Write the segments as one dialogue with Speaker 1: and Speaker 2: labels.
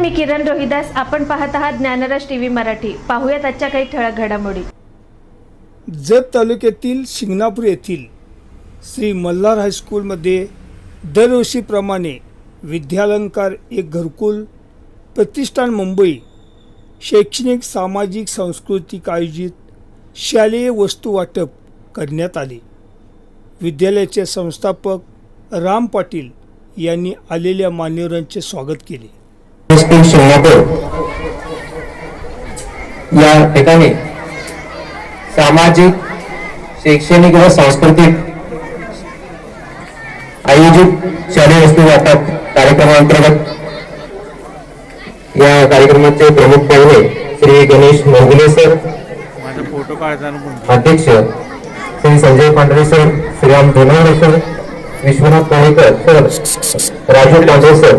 Speaker 1: नमस्कार मी किरण रोहिदास. आपण पाहत आहात ज्ञानराज टी व्ही मराठी. पाहूयात आजच्या काही ठळक घडामोडी.
Speaker 2: जत तालुक्यातील शिंगणापूर येथील श्री मल्हार हायस्कूलमध्ये दरवर्षीप्रमाणे विद्यालंकार एक घरकुल प्रतिष्ठान मुंबई शैक्षणिक सामाजिक सांस्कृतिक आयोजित शालेय वस्तू वाटप करण्यात आले. विद्यालयाचे संस्थापक राम पाटील यांनी आलेल्या मान्यवरांचे स्वागत केले.
Speaker 3: या ठिकाणी सामाजिक शैक्षणिक व सांस्कृतिक आयोजित शालेय वस्तू वाटप कार्यक्रमांतर्गत या कार्यक्रमाचे प्रमुख पाहुणे श्री गणेश मोरगुले सर अध्यक्ष Shri Sanjay Pandhare sir Shriram Dhonaware sir Vishwanath Kolekar sir Raju Pandhare sir.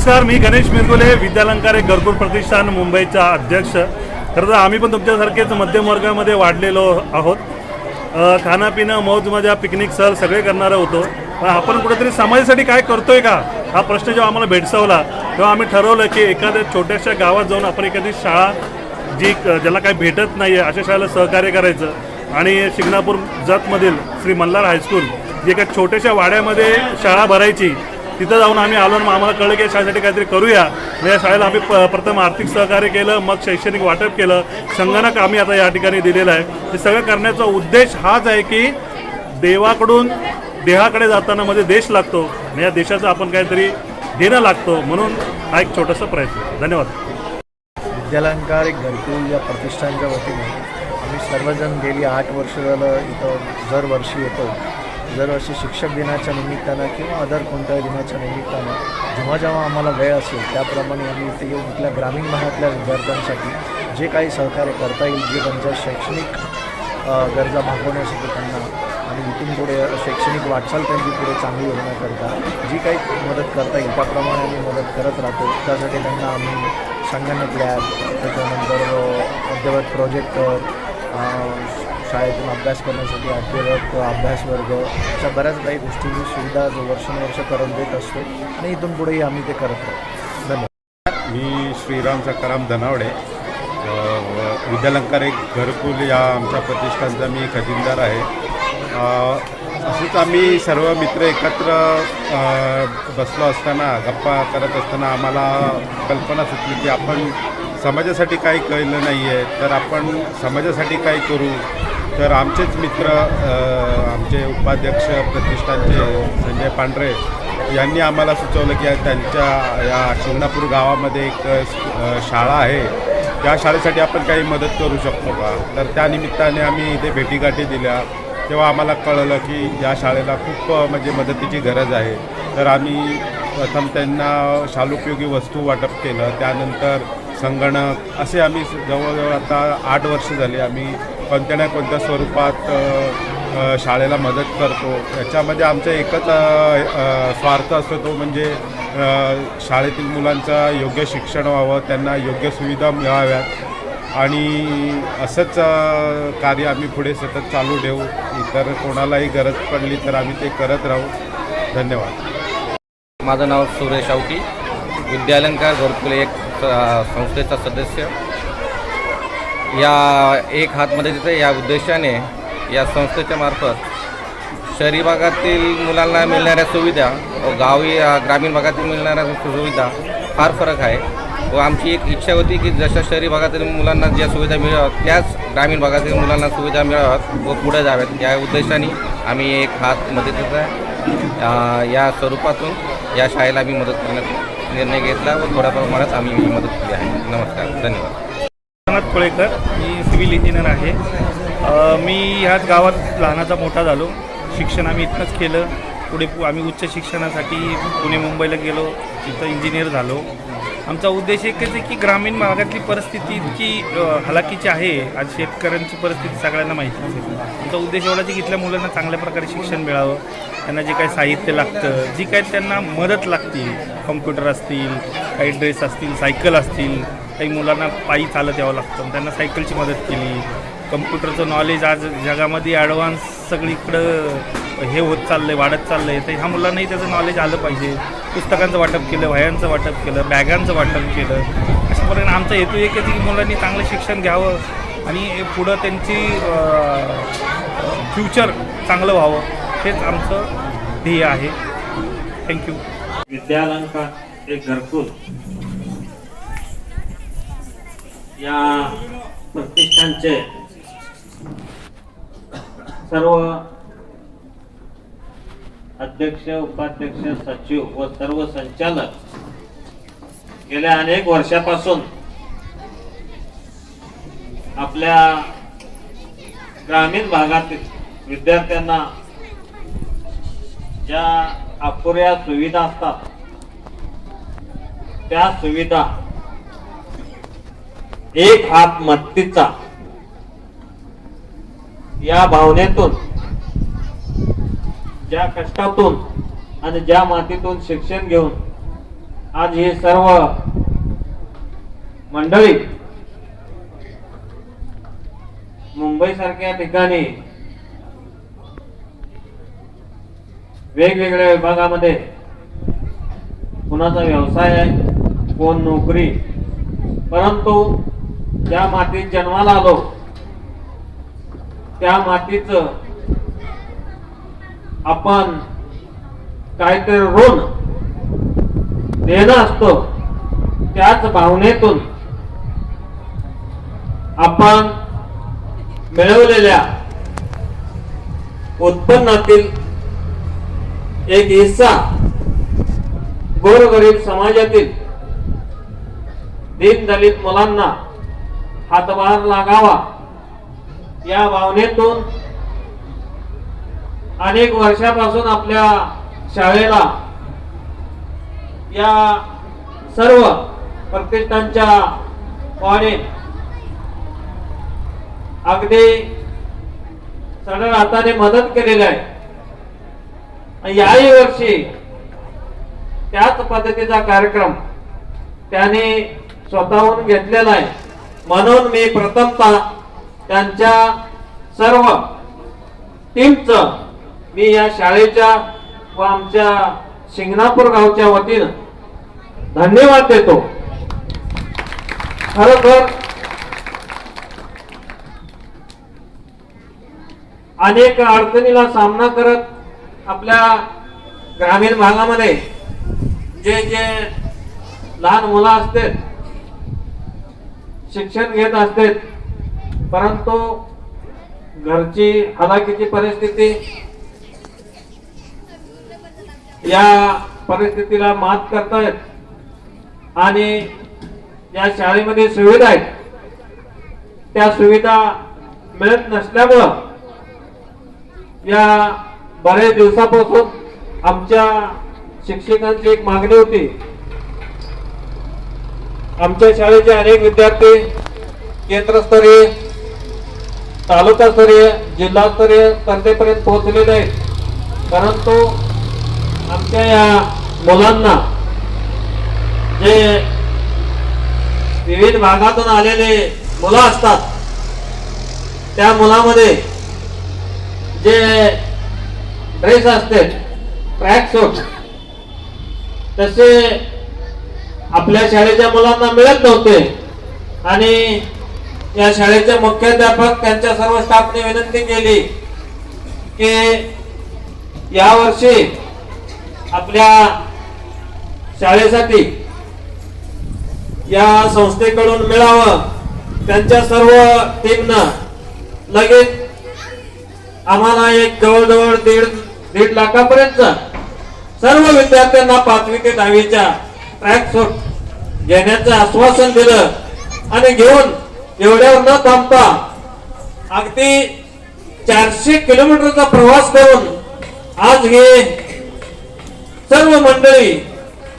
Speaker 4: नमस्कार मी गणेश मिरगुले विद्यालंकार एक घरकुल प्रतिष्ठान मुंबईचा अध्यक्ष. खरं तर आम्ही पण तुमच्यासारखेच मध्यम वर्गामध्ये वाढलेलो आहोत. खाणंपिणं मौज मजा पिकनिक सहल सगळे करणारे होतो. पण आपण कुठेतरी समाजासाठी काय करतोय का? हा प्रश्न जेव्हा आम्हाला भेडसावला तेव्हा आम्ही ठरवलं की एखाद्या छोट्याशा गावात जाऊन आपण एखादी शाळा जी ज्याला काही भेटत नाही आहे अशा शाळेला सहकार्य करायचं. आणि शिंगणापूर जतमधील श्री मल्हार हायस्कूल जी एका छोट्याशा वाड्यामध्ये शाळा भरायची तिथं जाऊन आम्ही आलो आणि मग आम्हाला कळलं की या शाळेसाठी काहीतरी करूया. मग या शाळेला आम्ही प प्रथम आर्थिक सहकार्य केलं मग शैक्षणिक वाटप केलं. संगणक आम्ही आता या ठिकाणी दिलेलं आहे. हे सगळं करण्याचा उद्देश हाच आहे की देवाकडून देहाकडे जाताना मध्ये देश लागतो आणि या देशाचं आपण काहीतरी देणं लागतो म्हणून हा एक छोटासा प्रयत्न. धन्यवाद.
Speaker 5: विद्यालंकार एक घरकुल या प्रतिष्ठानच्या वतीने आम्ही सर्वजण गेली आठ वर्ष झालं इथं दरवर्षी येतो. दरवर्षी शिक्षक दिनाच्या निमित्तानं किंवा अदर कोणत्याही दिनाच्या निमित्तानं जेव्हा जेव्हा आम्हाला वेळ असेल त्याप्रमाणे आम्ही इथे येऊन इथल्या ग्रामीण भागातल्या विद्यार्थ्यांसाठी जे काही सहकार्य करता येईल जे त्यांच्या शैक्षणिक गरजा भागवण्यासाठी त्यांना आणि इथून पुढे शैक्षणिक वाटचाल त्यांची पुढे चांगली होण्याकरता जी काही मदत करता येईल त्याप्रमाणे आम्ही मदत करत राहतो. त्यासाठी त्यांना आम्ही संगणक लॅब त्याच्यानंतर अद्यवत प्रोजेक्टर शाळेतून अभ्यास करण्यासाठी अध्ययत अभ्यास वर्ग अशा बऱ्याच काही गोष्टींची सुविधा जो वर्षानुवर्ष करून देत असतो आणि इथून पुढेही आम्ही ते करत राहतो. धन्यवाद.
Speaker 6: मी श्रीराम सकाराम धनावडे. विद्यालंकार एक घरकुल या आमच्या प्रतिष्ठानचा मी खजिनदार आहे. असंच आम्ही सर्व मित्र एकत्र बसलो असताना गप्पा करत असताना आम्हाला कल्पना सुचली की आपण समाजासाठी काही कळलं नाही आहे तर आपण समाजासाठी काय करू? तर आमचेच मित्र आमचे उपाध्यक्ष प्रतिष्ठानचे संजय पांढरे यांनी आम्हाला सुचवलं की त्यांच्या या शिंगणापूर गावामध्ये एक शाळा आहे. त्या शाळेसाठी आपण काही मदत करू शकतो का? तर त्यानिमित्ताने आम्ही इथे भेटीगाठी दिल्या. तेव्हा आम्हाला कळलं की या शाळेला खूप म्हणजे मदतीची गरज आहे. तर आम्ही प्रथम त्यांना शालोपयोगी वस्तू वाटप केलं. त्यानंतर संगणक असे आम्ही जवळजवळ आता आठ वर्ष झाली आम्ही कोणत्या ना कोणत्या स्वरूपात शाळेला मदत करतो. याच्यामध्ये आमचा एकच स्वार्थ असतो तो म्हणजे शाळेतील मुलांचं योग्य शिक्षण व्हावं त्यांना योग्य सुविधा मिळाव्यात. आणि असंच कार्य आम्ही पुढे सतत चालू ठेवू. इतर कोणालाही गरज पडली तर आम्ही ते करत राहू. धन्यवाद.
Speaker 7: माझं नाव सुरेश आवटी विद्यालंकार घरकुल एक संस्थेचा सदस्य. या एक हातमध्ये तिथे या उद्देशाने या संस्थेच्या मार्फत शहरी भागातील मुलांना मिळणाऱ्या सुविधा व गावी ग्रामीण भागातील मिळणाऱ्या सुविधा फार फरक आहे व आमची एक इच्छा होती की जशा शहरी भागातील मुलांना ज्या सुविधा मिळाव्यात त्याच ग्रामीण भागातील मुलांना सुविधा मिळाव्यात व पुढे जाव्यात. या उद्देशाने आम्ही एक हात मदतीचा आहे या स्वरूपातून या शाळेला आम्ही मदत करण्याचा निर्णय घेतला व थोड्या प्रमाणात आम्ही मदत केली आहे. नमस्कार. धन्यवाद.
Speaker 8: विश्वनाथ कोळेकर मी सिव्हिल इंजिनियर आहे. मी ह्याच गावात लहानाचा मोठा झालो. शिक्षण आम्ही इथनंच केलं. पुढे पु- आम्ही उच्च शिक्षणासाठी पुणे मुंबईला गेलो. तिथं इंजिनियर झालो. आमचा उद्देश एकच आहे की ग्रामीण भागातली परिस्थिती इतकी हलाखीची आहे. आज शेतकऱ्यांची परिस्थिती सगळ्यांना माहिती असेल आमचा उद्देश एवढा आहे की इथल्या मुलांना चांगल्या प्रकारे शिक्षण मिळावं. त्यांना जे काही साहित्य लागतं जी काही त्यांना मदत लागते कॉम्प्युटर असतील काही ड्रेस असतील सायकल असतील काही मुलांना पायी चालत यावं लागतं. त्यांना सायकलची मदत केली. कम्प्युटरचं नॉलेज आज जगामध्ये ॲडव्हान्स सगळीकडं हे होत चाललं आहे वाढत चाललं आहे तर ह्या मुलांनाही त्याचं नॉलेज आलं पाहिजे. पुस्तकांचं वाटप केलं वह्यांचं वाटप केलं बॅगांचं वाटप केलं. अशा प्रकारे आमचा हेतू एक आहे की मुलांनी चांगलं शिक्षण घ्यावं आणि पुढं त्यांची फ्युचर चांगलं व्हावं. हेच आमचं ध्येय आहे. थँक्यू
Speaker 9: विद्यालंका एक घरकुल. या प्रतिष्ठानचे सर्व अध्यक्ष उपाध्यक्ष सचिव व सर्व संचालक गेल्या अनेक वर्षापासून आपल्या ग्रामीण भागातील विद्यार्थ्यांना ज्या अपुऱ्या सुविधा असतात त्या सुविधा एक हात या भावनेतून ज्या कष्टातून आणि ज्या मातीतून शिक्षण घेऊन आज हे सर्व मंडळी मुंबई सारख्या ठिकाणी वेगवेगळ्या विभागामध्ये कुणाचा व्यवसाय आहे कोण नोकरी परंतु ज्या मातीत जन्माला आलो त्या मातीच आपण काहीतरी ऋण देणं असतो. त्याच भावनेतून आपण मिळवलेल्या उत्पन्नातील एक हिस्सा गोरगरीब समाजातील दीनदलित मुलांना हातभार लागावा. या भावनेतून अनेक वर्षापासून आपल्या शाळेला या सर्व प्रतिष्ठानच्या वाणे अगदी सरळ हाताने मदत केलेली आहे. याही वर्षी त्याच पद्धतीचा कार्यक्रम त्याने स्वतःहून घेतलेला आहे. म्हणून मी प्रथमतः त्यांच्या सर्व टीमचं मी या शाळेच्या व आमच्या शिंगणापूर गावच्या वतीनं धन्यवाद देतो. खरोखर अनेक अडचणीला सामना करत आपल्या ग्रामीण भागामध्ये जे जे लहान मुलं असतात शिक्षण घेत असते परंतु घरची हलाखीची परिस्थिती या परिस्थितीला मात करतायत आणि या शाळेमध्ये सुविधा आहेत. त्या सुविधा मिळत नसल्यामुळं या बऱ्याच दिवसापासून आमच्या शिक्षकांची एक मागणी होती. आमच्या शाळेचे अनेक विद्यार्थी केंद्रस्तरीय तालुकास्तरीय जिल्हास्तरीय स्पर्धेपर्यंत पोहोचलेले आहेत परंतु आमच्या या मुलांना जे विविध भागातून आलेले मुलं असतात त्या मुलामध्ये जे ड्रेस असते ट्रॅक सूट तसे आपल्या शाळेच्या मुलांना मिळत नव्हते. आणि या शाळेचे मुख्याध्यापक त्यांच्या सर्व स्टाफने विनंती केली की यावर्षी आपल्या शाळेसाठी या संस्थेकडून मिळावं त्यांच्या सर्व टीमनं लगेच आम्हाला एक जवळजवळ दीड दीड लाखापर्यंत सर्व विद्यार्थ्यांना पाचवी ते दहावीच्या ट्रॅक सूट घेण्याचं आश्वासन दिलं. आणि घेऊन एवढ्यावर न थांबता. अगदी चारशे किलोमीटरचा प्रवास करून आज हे सर्व मंडळी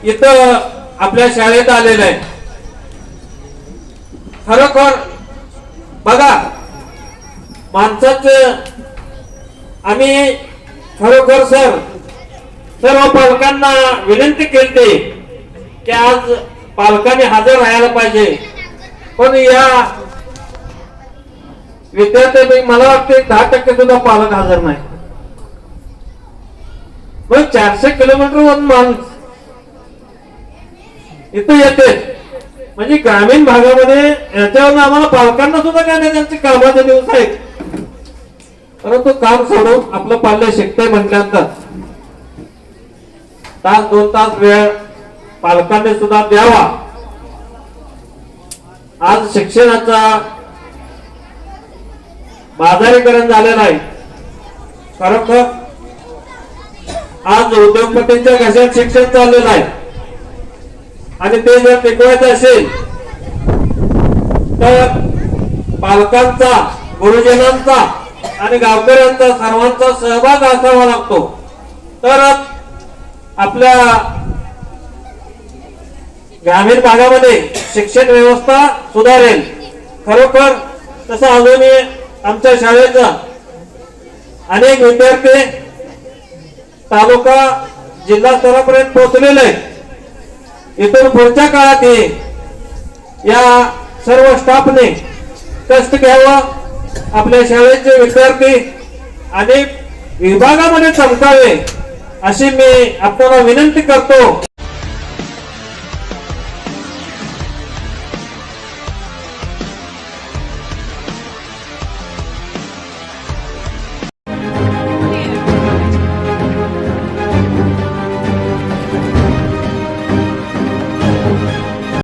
Speaker 9: इथं आपल्या शाळेत आलेले आहे खरोखर बघा माणसाच आम्ही खरोखर सर सर्व पालकांना विनंती केली की आज पालकांनी हजर राहायला पाहिजे. पण या विद्यार्थ्यांपैकी मला वाटते दहा टक्के सुद्धा पालक हजर नाही. मग चारशे किलोमीटर माणूस इथं येते. म्हणजे ग्रामीण भागामध्ये याच्यावर आम्हाला पालकांना सुद्धा काय नाही त्यांचे कामाचे दिवस आहेत. परंतु काम सोडून आपलं पाल्य शिकते म्हटल्यानंतर. तास दोन तास वेळ पालकांनी सुद्धा द्यावा. आज शिक्षणाचा बाजारीकरण झालं नाही. खरं खरोखर आज उद्योगपतींच्या घशात शिक्षण चाललेलं नाही. आणि ते जर टिकवायचं असेल तर पालकांचा गुरुजनांचा आणि गावकऱ्यांचा सर्वांचा सहभाग असावा लागतो. तरच आपल्या ग्रामीण भागामध्ये शिक्षण व्यवस्था सुधारेल. खरोखर तसं अजूनही आमच्या शाळेचा अनेक विद्यार्थी तालुका जिल्हा स्तरापर्यंत पोहोचलेले इथून पुढच्या काळात हे या सर्व स्टाफने कष्ट घ्यावं. आपल्या शाळेचे विद्यार्थी अनेक विभागामध्ये चमकावे अशी मी आपल्याला विनंती करतो.